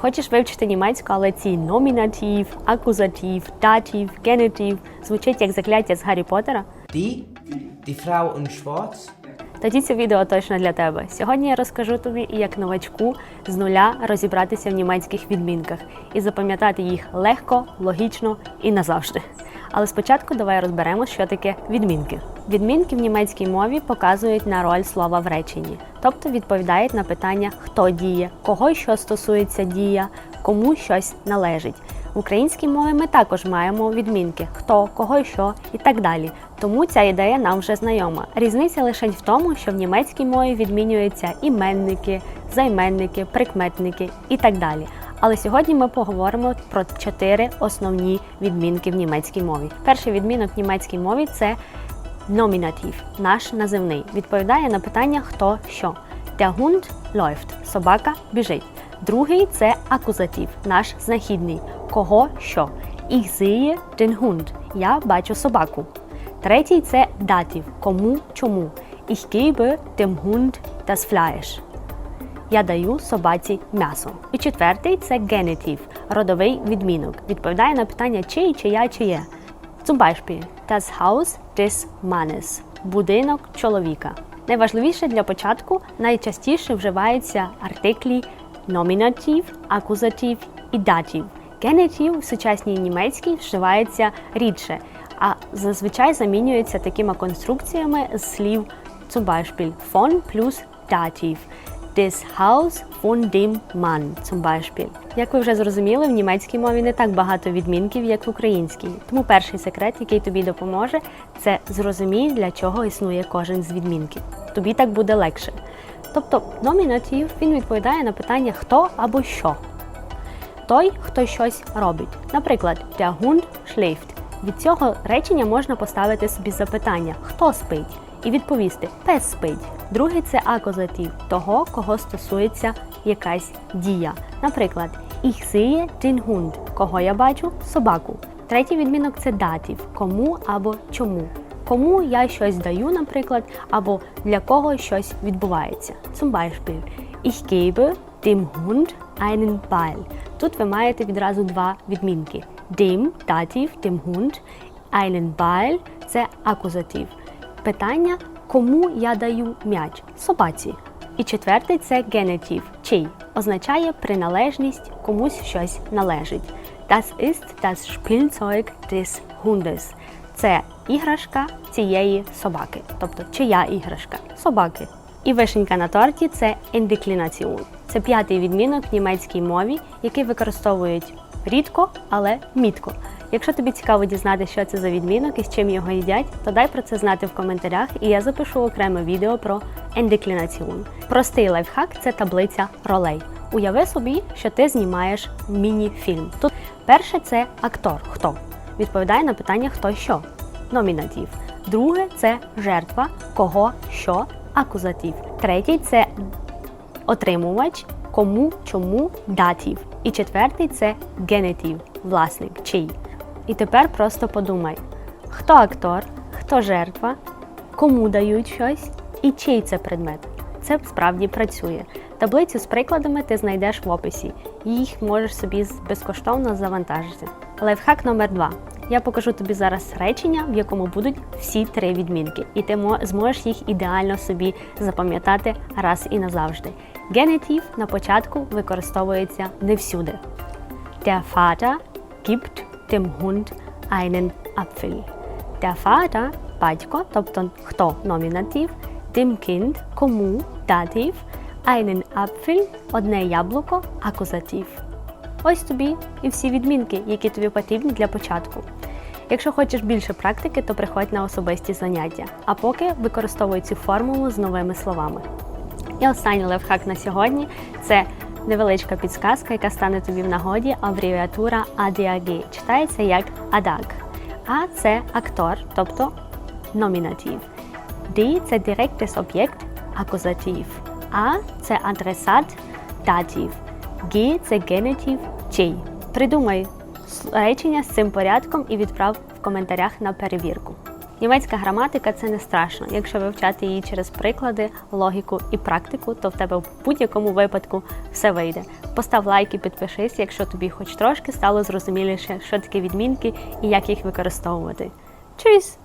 Хочеш вивчити німецьку, але ці номінатив, акузатив, датив, генетив звучить як закляття з Гаррі Поттера? Die? Die Frau in Schwarz? Тоді це відео точно для тебе. Сьогодні я розкажу тобі, як новачку з нуля розібратися в німецьких відмінках і запам'ятати їх легко, логічно і назавжди. Але спочатку давай розберемо, що таке відмінки. Відмінки в німецькій мові показують на роль слова в реченні, тобто відповідають на питання, хто діє, кого й що стосується дія, кому щось належить. В українській мові ми також маємо відмінки хто, кого і що і так далі. Тому ця ідея нам вже знайома. Різниця лише в тому, що в німецькій мові відмінюються іменники, займенники, прикметники і так далі. Але сьогодні ми поговоримо про чотири основні відмінки в німецькій мові. Перший відмінок в німецькій мові це номінатив, наш називний. Відповідає на питання хто що. Der Hund läuft, собака біжить. Другий це акузатив, наш знахідний. Кого що. Ich sehe den Hund. Я бачу собаку. Третій це датів. Кому чому. Ich gebe dem Hund das Fleisch. Я даю собаці м'ясо. І четвертий це генетив, родовий відмінок. Відповідає на питання чий, чия, чиє. Zum Beispiel das Haus des Mannes – будинок чоловіка. Найважливіше для початку найчастіше вживаються артиклі номінатив, акузатив і датів. Генетив в сучасній німецькій вживається рідше, а зазвичай замінюється такими конструкціями з слів zum Beispiel von плюс датів. Des Haus von dem Mann, zum Beispiel. Як ви вже зрозуміли, в німецькій мові не так багато відмінків, як в українській. Тому перший секрет, який тобі допоможе, це зрозумій, для чого існує кожен з відмінків. Тобі так буде легше. Тобто, номінатив він відповідає на питання хто або що. Той, хто щось робить. Наприклад, der Hund schläft. Від цього речення можна поставити собі запитання, хто спить, і відповісти пес спить. Другий це акузатив того, кого стосується якась дія. Наприклад, ich sehe den Hund. Кого я бачу? Собаку. Третій відмінок це датів, кому або чому. Кому я щось даю, наприклад, або для кого щось відбувається. Zum Beispiel, ich gebe dem Hund einen Ball. Тут ви маєте відразу два відмінки. Dem – датів, dem Hund, einen Ball – це акузатив. Питання, кому я даю м'яч? Собаці. І четвертий це генетив, чий означає приналежність, комусь щось належить. Das ist das Spielzeug des Hundes. Це іграшка цієї собаки, тобто чия іграшка собаки. І вишенька на торті це індеклінаціон. Це п'ятий відмінок в німецькій мові, який використовують рідко, але мітко. Якщо тобі цікаво дізнатися, що це за відмінок і з чим його їдять, то дай про це знати в коментарях, і я запишу окреме відео про ендеклінаціон. Простий лайфхак це таблиця ролей. Уяви собі, що ти знімаєш міні-фільм. Тут перше це актор. Хто відповідає на питання хто що номінатив. Друге це жертва, кого що акузатив. Третій це отримувач, кому, чому датів. І четвертий це генетив, власник, чий. І тепер просто подумай, хто актор, хто жертва, кому дають щось і чий це предмет. Це справді працює. Таблицю з прикладами ти знайдеш в описі. Їх можеш собі безкоштовно завантажити. Лайфхак номер два. Я покажу тобі зараз речення, в якому будуть всі три відмінки, і ти зможеш їх ідеально собі запам'ятати раз і назавжди. Генетив на початку використовується не всюди. Der Vater gibt dem Hund einen Apfel. Der Vater – батько, тобто хто номінатив, dem Kind – кому датив, einen Apfel – одне яблуко, акузатив. Ось тобі і всі відмінки, які тобі потрібні для початку. Якщо хочеш більше практики, то приходь на особисті заняття, а поки використовуй цю формулу з новими словами. І останній лайфхак на сьогодні це невеличка підсказка, яка стане тобі в нагоді абревіатура ADAG. Читається як ADAG. А це актор, тобто номінатив. D – це директес об'єкт, акузатив. А це адресат, датив. Г це генетив, чий. Придумай речення з цим порядком і відправ в коментарях на перевірку. Німецька граматика це не страшно. Якщо вивчати її через приклади, логіку і практику, то в тебе в будь-якому випадку все вийде. Постав лайк і підпишись, якщо тобі хоч трошки стало зрозуміліше, що таке відмінки і як їх використовувати. Чусь!